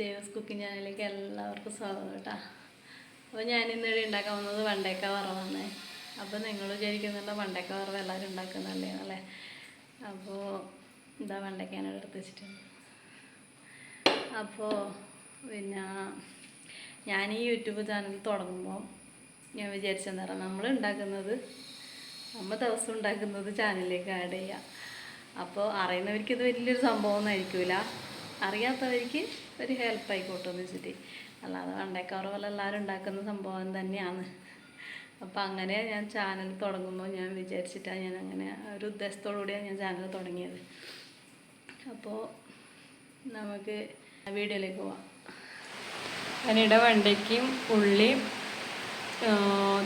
Devas cooking ചാനലിലേക്ക് എല്ലാവർക്കും സ്വാഗതം കേട്ടോ. അപ്പോൾ ഞാൻ ഇന്നിവിടെ ഉണ്ടാക്കാൻ വന്നത് വണ്ടേക്ക വറവാണ്. അപ്പോൾ നിങ്ങൾ വിചാരിക്കുന്നുണ്ടോ വണ്ടേക്ക വറവ് എല്ലാവരും ഉണ്ടാക്കുന്നല്ലേ അല്ലേ അപ്പോൾ എന്താ വണ്ടേക്ക ഞാൻ എടുത്ത് വെച്ചിട്ടുണ്ട്. അപ്പോൾ പിന്നെ ഞാൻ ഈ യൂട്യൂബ് ചാനൽ തുടങ്ങുമ്പോൾ ഞാൻ വിചാരിച്ചെന്താ നമ്മൾ ഉണ്ടാക്കുന്നത് നമ്മൾ ദിവസം ഉണ്ടാക്കുന്നത് ചാനലിലേക്ക് ആഡ് ചെയ്യാം അപ്പോൾ അറിയുന്നവർക്ക് ഇത് വലിയൊരു സംഭവമൊന്നും ആയിരിക്കില്ല. അറിയാത്തവർക്ക് ഒരു ഹെൽപ്പ് ആയിക്കോട്ടെ എന്ന് വെച്ചിട്ട്. അല്ലാതെ വണ്ടേക്കാറ് പോലെ എല്ലാവരും ഉണ്ടാക്കുന്ന സംഭവം തന്നെയാണ്. അപ്പോൾ അങ്ങനെ ഞാൻ ചാനൽ തുടങ്ങുമ്പോൾ ഞാൻ വിചാരിച്ചിട്ടാണ് ഞാൻ അങ്ങനെ ഒരു ഉദ്ദേശത്തോടുകൂടിയാണ് ഞാൻ ചാനൽ തുടങ്ങിയത്. അപ്പോൾ നമുക്ക് വീഡിയോയിലേക്ക് പോവാം. അതിനിടെ വെണ്ടയ്ക്കും ഉള്ളിയും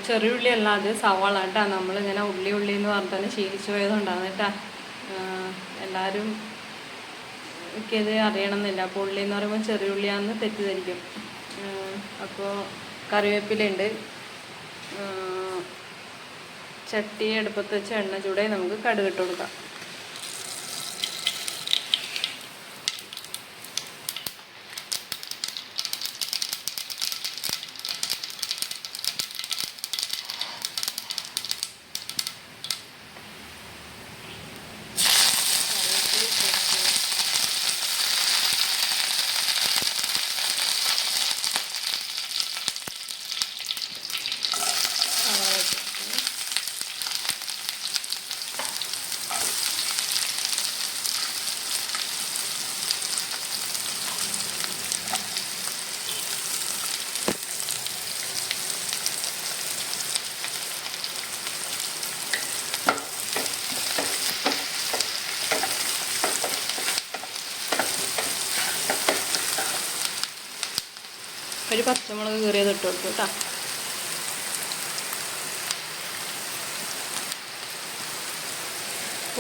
ചെറിയ ഉള്ളി അല്ലാതെ സവാള കേട്ടാ. നമ്മളിങ്ങനെ ഉള്ളി ഉള്ളി എന്ന് പറഞ്ഞാൽ ശീലിച്ചു പോയതുകൊണ്ടാണ് കേട്ടാ. എല്ലാവരും എനിക്കത് അറിയണമെന്നില്ല. അപ്പോൾ ഉള്ളി എന്ന് പറയുമ്പോൾ ചെറിയ ഉള്ളിയാണെന്ന് തെറ്റിദ്ധരിക്കും. അപ്പോൾ കറിവേപ്പിലുണ്ട് ചട്ടി അടുപ്പത്ത് വെച്ച് എണ്ണ ചൂടായി നമുക്ക് കടുകിട്ട് കൊടുക്കാം സവാള ഇട്ട് കൊടുക്കാം. ഒരു പച്ചമുളക് കീറിയത് ഇട്ട് കൊടുക്കും കേട്ടോ.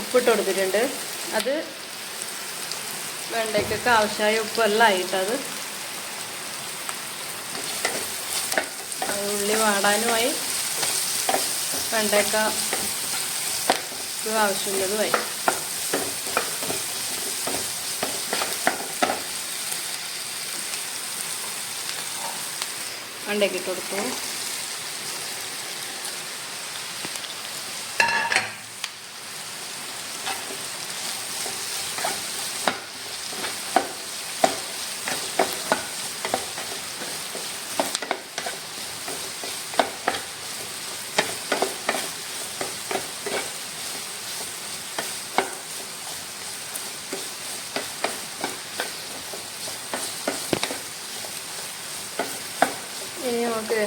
ഉപ്പിട്ട് കൊടുത്തിട്ടുണ്ട്. അത് വെണ്ടയ്ക്കൊക്കെ ആവശ്യമായ ഉപ്പല്ല ആയിട്ടത് അത് ഉള്ളി വാടാനുമായി വെണ്ടയ്ക്ക ആവശ്യമുള്ളതുമായി വെണ്ടയ്ക്ക് ഇട്ട് കൊടുത്തു. നമുക്ക്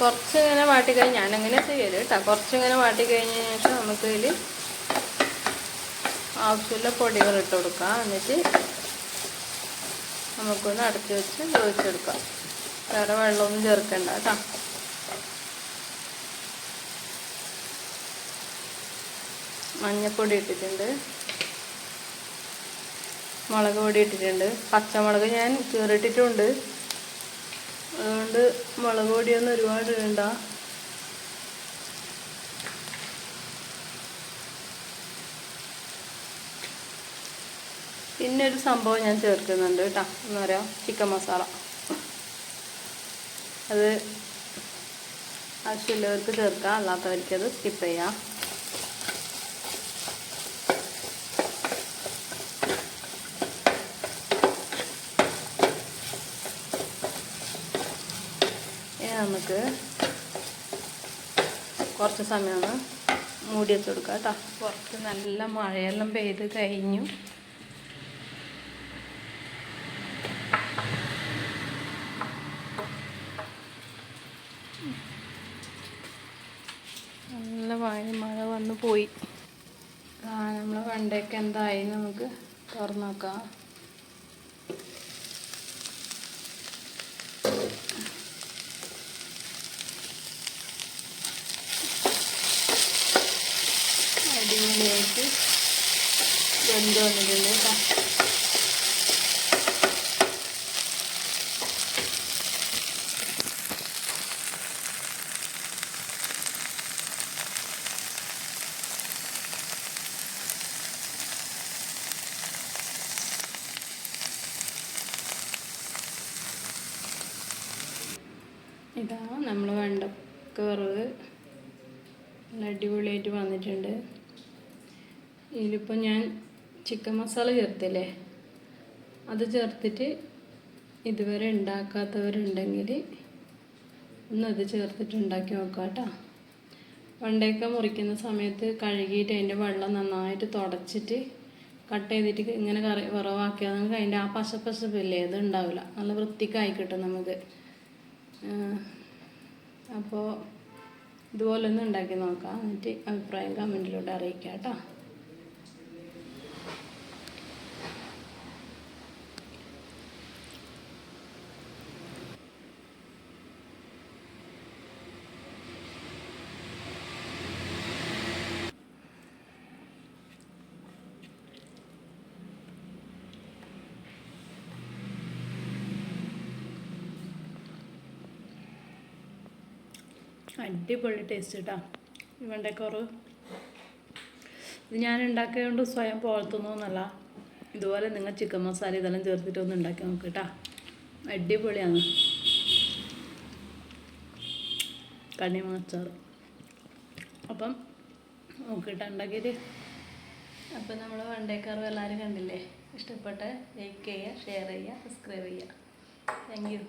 കുറച്ച് ഇങ്ങനെ കഴിഞ്ഞ ഞാൻ അങ്ങനെ ചെയ്യൽ കേട്ടോ കുറച്ച് ഇങ്ങനെ വാട്ടി കഴിഞ്ഞ ശേഷം നമുക്ക് ഇതിൽ ആവശ്യമുള്ള പൊടികൾ ഇട്ട് കൊടുക്കാം. എന്നിട്ട് നമുക്കൊന്ന് അടച്ചു വെച്ച് വേവിച്ചെടുക്കാം. വേറെ വെള്ളമൊന്നും ചേർക്കണ്ട കേട്ടോ മഞ്ഞപ്പൊടി ഇട്ടിട്ടുണ്ട്. മുളക് പൊടി ഇട്ടിട്ടുണ്ട്. പച്ചമുളക് ഞാൻ കീറിയിട്ടിട്ടുണ്ട്. അതുകൊണ്ട് മുളക് പൊടിയൊന്നും ഒരുപാട് ഇടണ്ട പിന്നെ ഒരു സംഭവം ഞാൻ ചേർക്കുന്നുണ്ട് കേട്ടോ. എന്ന് പറയാം? ചിക്കൻ മസാല. അത് ആവശ്യമുള്ളവർക്ക് ചേർക്കാം. അല്ലാത്തവർക്ക് അത് സ്കിപ്പ് ചെയ്യാം ഇനി നമുക്ക് കുറച്ച് സമയം ഒന്ന് മൂടി വെച്ച് കൊടുക്കാം കേട്ടോ. പുറത്ത് നല്ല മഴയെല്ലാം പെയ്ത് കഴിഞ്ഞു. നല്ല മഴ മഴ വന്നു പോയി. ആ നമ്മളെ വണ്ടയൊക്കെ എന്തായി നമുക്ക് തുറന്നു നോക്കാം. വെന്ത് വന്നിട്ടുണ്ട്? കേട്ടോ ഇതാ നമ്മൾ വെണ്ടക്ക വറവ് അടിപൊളിയായിട്ട് വന്നിട്ടുണ്ട്. ഇതിലിപ്പോൾ ഞാൻ ചിക്കൻ മസാല ചേർത്തില്ലേ? അത് ചേർത്തിട്ട് ഇതുവരെ ഉണ്ടാക്കാത്തവരുണ്ടെങ്കിൽ ഒന്ന് അത് ചേർത്തിട്ട് ഉണ്ടാക്കി നോക്കാം കേട്ടോ. വെണ്ടയ്ക്ക മുറിക്കുന്ന സമയത്ത് കഴുകിയിട്ട് അതിന്റെ വെള്ളം നന്നായിട്ട് തുടച്ചിട്ട് കട്ട് ചെയ്തിട്ട് ഇങ്ങനെ കറി കുറവാക്കിയാൽ നമുക്ക് അതിന്റെ ആ പശപ്പശപ്പില്ലേ അത് ഉണ്ടാവില്ല. നല്ല വൃത്തിക്കായി കിട്ടും നമുക്ക്. അപ്പോൾ ഇതുപോലെ ഒന്ന് ഉണ്ടാക്കി നോക്കാം. എന്നിട്ട് അഭിപ്രായം കമന്റിലൂടെ അറിയിക്കാം കേട്ടോ. അടിപൊളി ടേസ്റ്റ് കേട്ടോ വെണ്ടക്കോറ്. ഇത് ഞാൻ ഉണ്ടാക്കിയതുകൊണ്ട് സ്വയം പോലത്തൊന്നുമല്ല ഇതുപോലെ നിങ്ങൾ ചിക്കൻ മസാല ഇതെല്ലാം ചേർത്തിട്ട് ഒന്ന് ഉണ്ടാക്കി നോക്ക് കേട്ടോ അടിപൊളിയാണ്. കണ്ണിമാച്ചാറ് അപ്പം നോക്കിയിട്ട് ഉണ്ടാക്കിയിട്ട്. അപ്പം നമ്മൾ വണ്ടേക്കാർ എല്ലാവരും കണ്ടില്ലേ? ഇഷ്ടപ്പെട്ട ലൈക്ക് ചെയ്യുക ഷെയർ ചെയ്യുക സബ്സ്ക്രൈബ് ചെയ്യുക. Thank you